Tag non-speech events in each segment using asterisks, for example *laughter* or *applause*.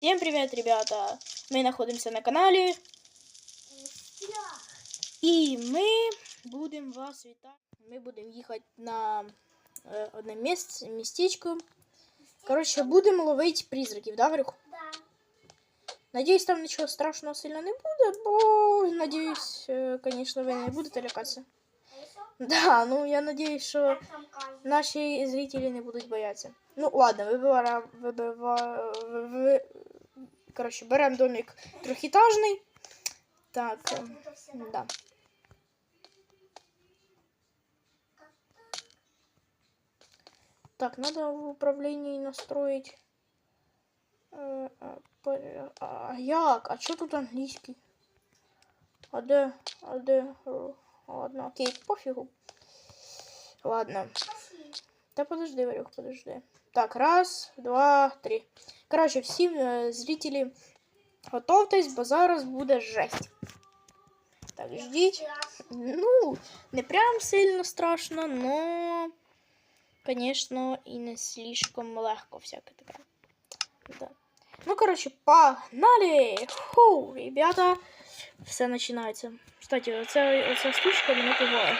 Всем привет, ребята! Мы находимся на канале, і ми будемо вас вітати. Ми будемо їхати на е, одне місце, містечко. Коротше, будемо ловити призраків, да, Варюх? Да. Надіюсь, там нічого страшного сильно не буде, бо надіюсь, е, звісно, ви не будете лякатися. Хорошо? Да, ну я надіюсь, що Как там кажется? наші зрителі не будуть боятися. Ну, ладно, вибиваємо, вибива, ви, ви, коротше, беремо домик трьохітажний. Так, Как е, будто все, да? да. Так, надо в управлении настроить. Э, а, по- А як? А що тут англійський? А де? А де? О, Ладно, окей, пофігу. Ладно. Пошли. Та подожди, Варюх, подожди. Так, раз, два, три. Коротше, всі е, зрителі, готовтесь, бо зараз буде жесть. Так, ждіть. Сейчас. Ну, не прям сильно страшно, но, конечно, и не слишком легко всяке таке. Да. Ну, короче, погнали! Фу, ребята, все починається. Кстати, оця, оця штучка мене пугає.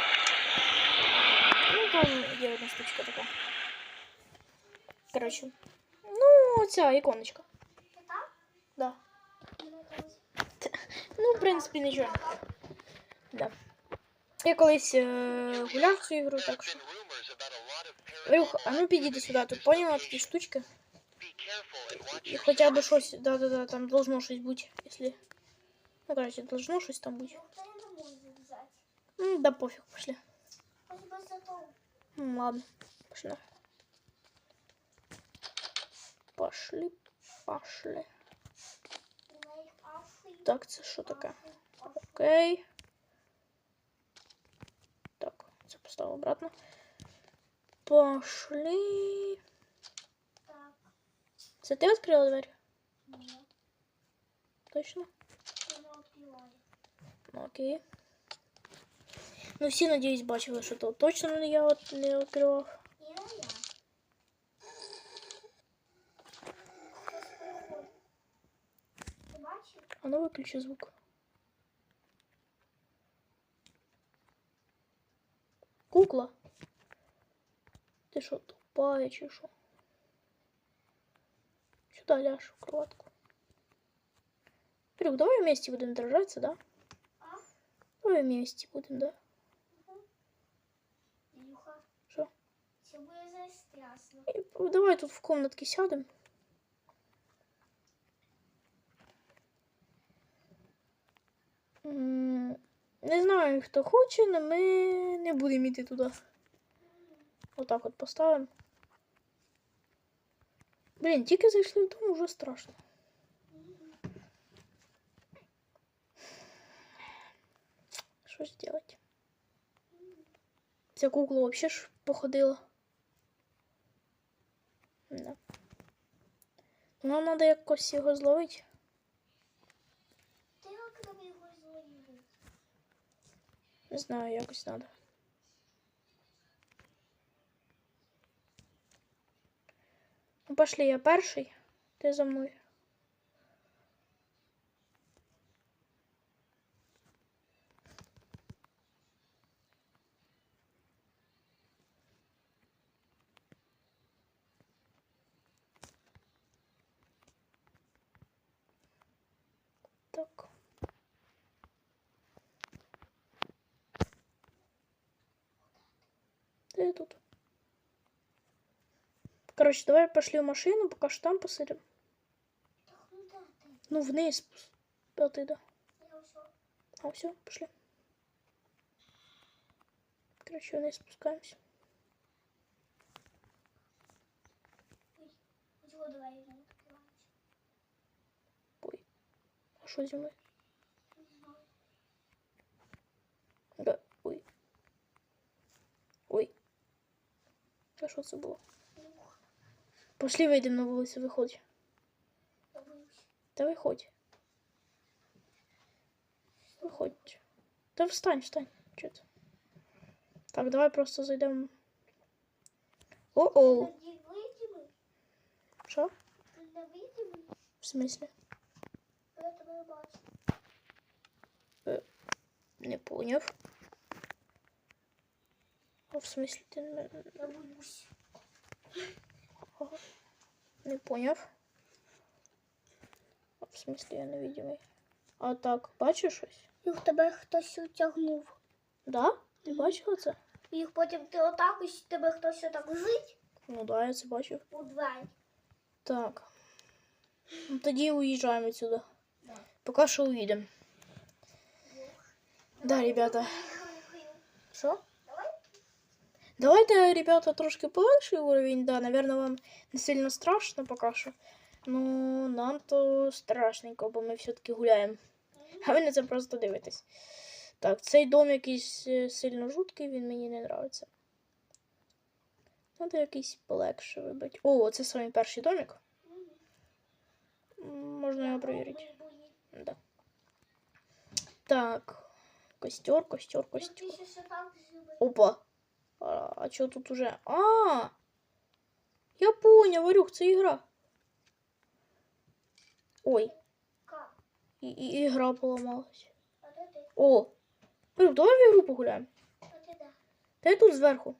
Ну, там є одна штучка така. Короче. Ну, оця іконочка. Ты там? Да. Ну, кажется. Ну, в принципі, нічого. Да. Я колись е, гуляв цю ігру, так що. Рух, а ну підійди сюди, тут поняла такі штучки. І хоча б щось, да-да-да, там должно щось бути, якщо. Ну, короче, должно щось там бути. Вот это не можно взять. Ну, да пофіг, пошли. Спасибо за то. М, ладно, пошли. Пошли, пошли. На их пошли. Так, це що таке? Пошли. Окей. Так, це поставив обратно. Пошли. Так. Це ти відкрила двері? Нет. Точно? Мы открывали. Ну, окей. Ну, всі, надіюсь, бачили, що то точно не я от не відкривав. А ну виключи звук. Кукла. Ти що, тупая що? Сюда ляж в кроватку. Прюк, давай вместе будем держаться, да? А? Давай вместе будем, да? Илюха. Що? Все будет давай тут в комнатке сядем. Не знаю, хто хоче, але ми не будемо йти туди. Отак от поставимо. Блін, тільки зайшли в дом, вже страшно. Що ж зробити? Ця кукла взагалі ж походила. Да. Нам треба якось його зловити. Не знаю, якось треба. Ну, пошли, я перший. Ти за мною. Так. Ты тут. Короче, давай пошли в машину, пока что там посидим. Ну да, вниз. А ты, да. Я. А, все, пошли. Короче, вниз спускаемся. Ой. А что зимой? Да. А що це було? Пошли вийдемо на вулицю, виходь. Та виходь. Виходь. Та встань, встань. Чого ти? Так, давай просто зайдемо. Выйдем, Що? выйдем, смислі? Бачу. Не поняв. А в смислі ти не, Я боюсь. не поняв? А в смислі я невидимий. А так, бачиш щось? Їх тебе хтось утягнув. Да? Ти бачила це? Їх потім ти отак ось тебе хтось отак жить Ну да, я це бачив. у двері. Так. Ну, тоді уїжджаємо відсюди. Да. Поки що уїдемо. Да, ребята. Що? Давай. Давайте, ребята, трошки полегший уровень. Да, наверное, вам не сильно страшно поки що. Ну, нам то страшненько, бо ми все-таки гуляємо. А ви на це просто дивитесь. Так, цей дом якийсь е, сильно жуткий, він мені не подобається. Надо якийсь полегше вибити. О, це самий перший домик. Можна його перевірити. Да. Так. Костер, костер, костер. Опа. А, а тут уже? А! Я понял, Варюх, це игра. Ой. И, и игра поломалась. О! Варюх, давай в игру погуляем. Та тут зверху.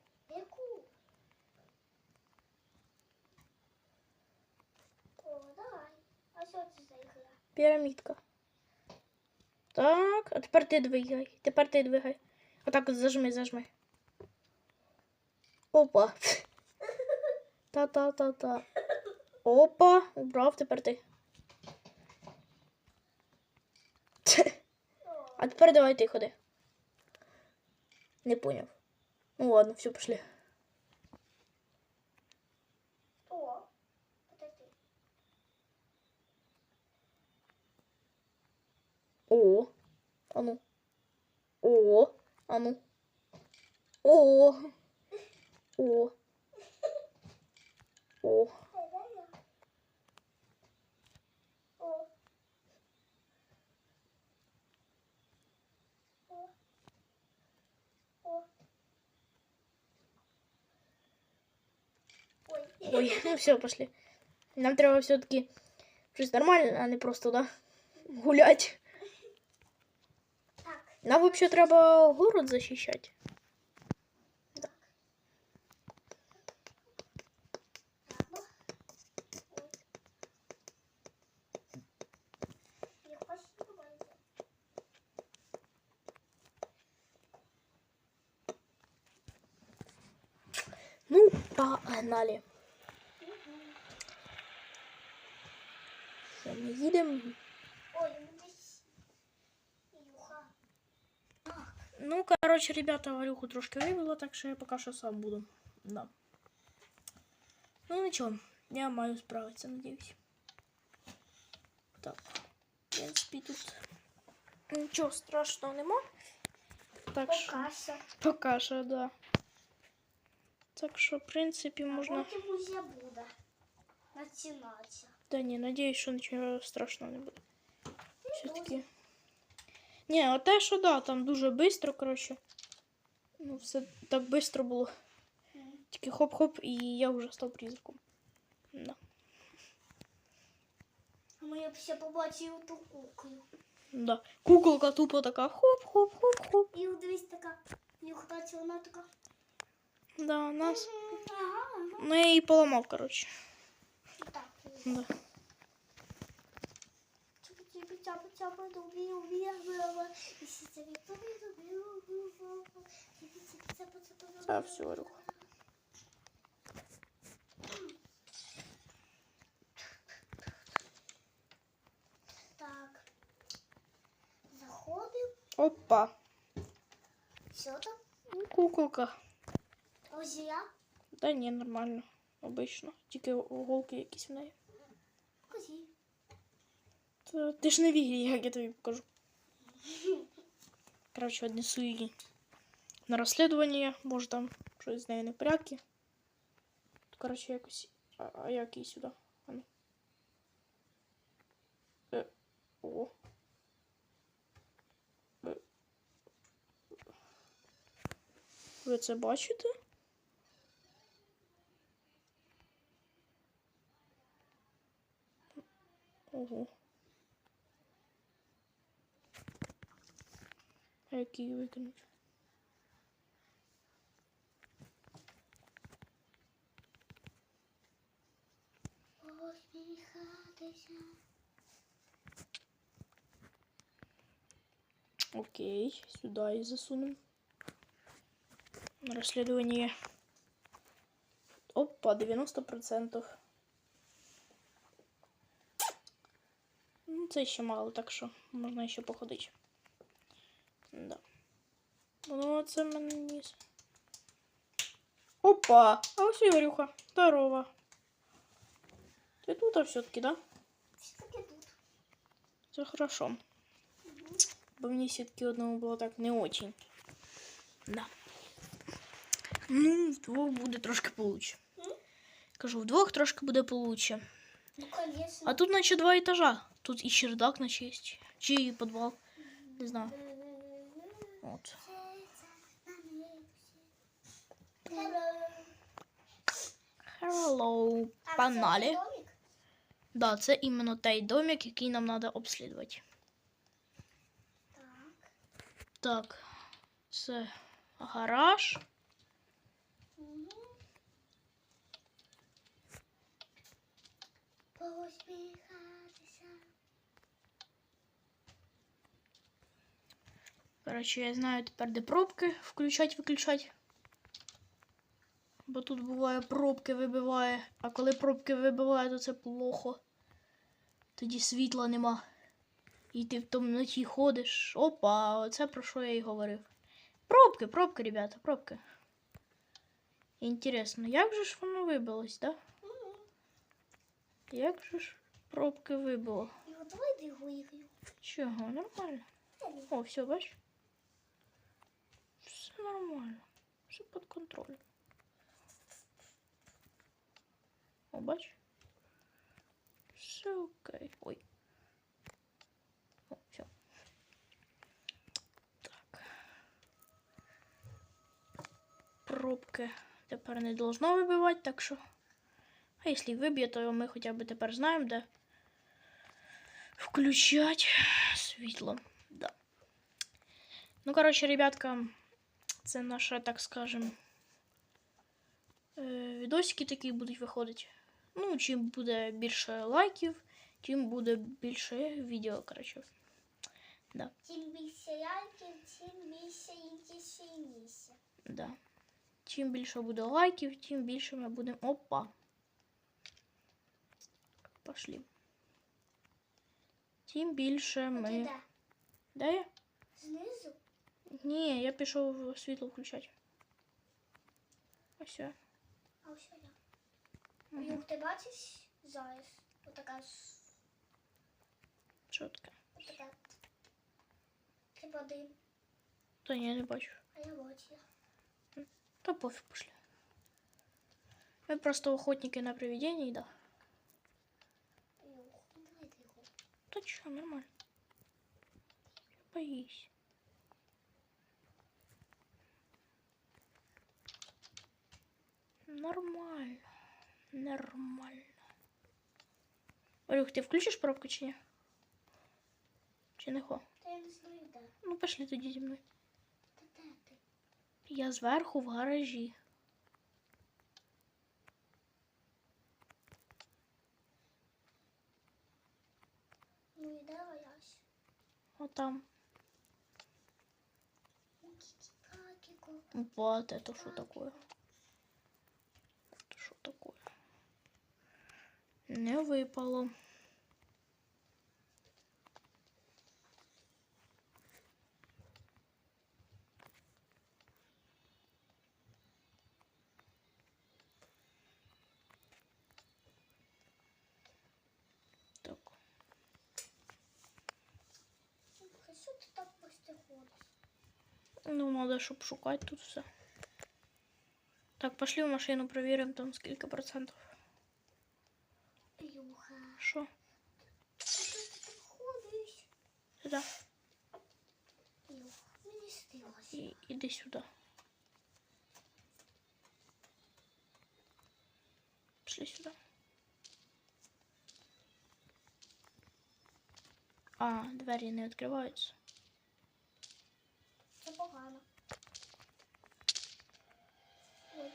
Пірамідка. Так, а тепер ты двигай. Тепер ты двигай. А так зажми, зажми. Опа. Та-та-та-та. Опа, убрав, тепер ти. А тепер давай ти ходи. Не поняв. Ну ладно, все, пошли. о. А де? О. А ну. О. А ну. О. О. О. Ой. Ой, ну все, пошли. Нам треба все-таки щось нормальне, а не просто, да? Гулять. Так. Нам вообще треба город защищать. Ладно. Ой. Я хочу добавить. Ну, погнали. Все, ми їдемо. Ой, ну здесь Илюха. Ну, короче, ребята, Варюху трошки вивело, так що я поки що сам буду. Да. Ну нічого, я маю справитися, надіюсь. Так. В принципі, тут нічого страшного нема. Так що. Покаша. Поки що, да. Так що, в принципі, можна. Потім уже буде починатися. Да не, надіюсь, що нічого страшного не буде. Все-таки. Ні, от те, що да, там дуже швидко, коротше. Ну, все так швидко було. Тільки хоп-хоп, і я вже став призраком. Да. А ми я б ще побачив ту куклю. Да. Куколка тупо така хоп-хоп-хоп-хоп. І дивись така. І кстати, вона така. Да, нас. Ага, ага. Ну, я її поламав, коротше. Так. Да. Чапа-чапа-чапа, дуби, уби, баба. І сіцеві, дуби, дуби, уби, баба. Чапа-чапа-чапа, Та все, рух. Так. Заходимо. Опа. Що там? Ну, куколка. Ось я. Да ні, нормально. Обично. Тільки голки якісь в неї. Козі. Та ти ж не вірі, як я тобі покажу. Коротше, віднесу її на розслідування, може там щось з нею не в порядку. Коротше, якось. А, а як її сюди? А ну. Е, о. Е. Ви це бачите? Ого. А як її викинуть? Посміхатися. Окей, сюда и засунем. Расследование. Опа, 90%. це ще мало, так що можна ще походити. Да. Ну, це мене ніс. Опа! А ось Ігорюха. Здорово. Ти тут а все-таки, да? Все-таки тут. Це хорошо. Бо мені все-таки одному було так не очень. Да. Ну, вдвох буде трошки получше. М? Кажу, вдвох трошки буде получше. Ну, конечно. А тут наче два етажа. Тут і чердак наче є. Чи і підвал. Не знаю. От. Hello, паналі. Да, це іменно той домик, який нам треба обслідувати. Так. Так, це гараж. Мгм. Коротше, я знаю тепер, де пробки включать, виключать. Бо тут буває пробки вибиває, а коли пробки вибиває, то це плохо. Тоді світла нема. І ти в темноті ходиш. Опа, оце про що я і говорив. Пробки, пробки, ребята, пробки. Інтересно, як же ж воно вибилось, да? Як же ж пробки вибило? Чого? Нормально. О, все, бачиш? Все нормально. Все під контролем. О, бач? Все окей. Ой. О, все. Так. Пробки тепер не должно вибивати, так що. А якщо виб'є, то ми хоча б тепер знаємо, де включать світло. Да. Ну, коротше, ребятка, це наша, так скажем, е, відосики такі будуть виходити. Ну, чим буде більше лайків, тим буде більше відео, коротше. Да, Чим більше лайків, тим більше інтересніше. да. Чим більше буде лайків, тим більше ми будемо. Опа. Пошли. Тим більше А ти ми. де? Де я? Знизу? Ні, я пішов світло включати. Ось. все. А ось я. Мгм. Ну, ти бачиш зараз? Отака ж. Чітко. Отака. Три води. Та ні, я не бачу. А я бачила. Та пофіг пошли. Ми просто охотники на привидений, да. Юх, ну давай другу. Та чо, нормально. Боюсь. Нормально. Нормально. Олег, ти включиш пробку чи ні? Чи не хо? Та я не знаю де. Ну, пошли тоді зі мною. Та де ти? Я зверху в гаражі. Ну і де валясь? Отам. Вот это что такое? Не выпало. Так. Що ти так просто ходиш? Ну, надо, щоб шукать тут все. Так, пошли в машину, проверим там сколько процентов. Юха. Що? Що ти так ходиш? Сюда. Юх, мені стилося. І іди сюди. Пішли сюди. А, двері не відкриваються. Це погано. Ой.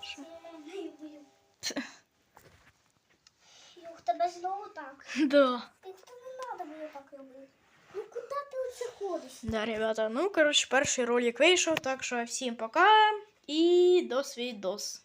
Що? Юх, тебе знову так. *laughs* Да. Ти хто не треба було так робити. Ну куди ти оце ходиш? Да, ребята, ну, коротше, перший ролик вийшов, так що всім пока і до свідос.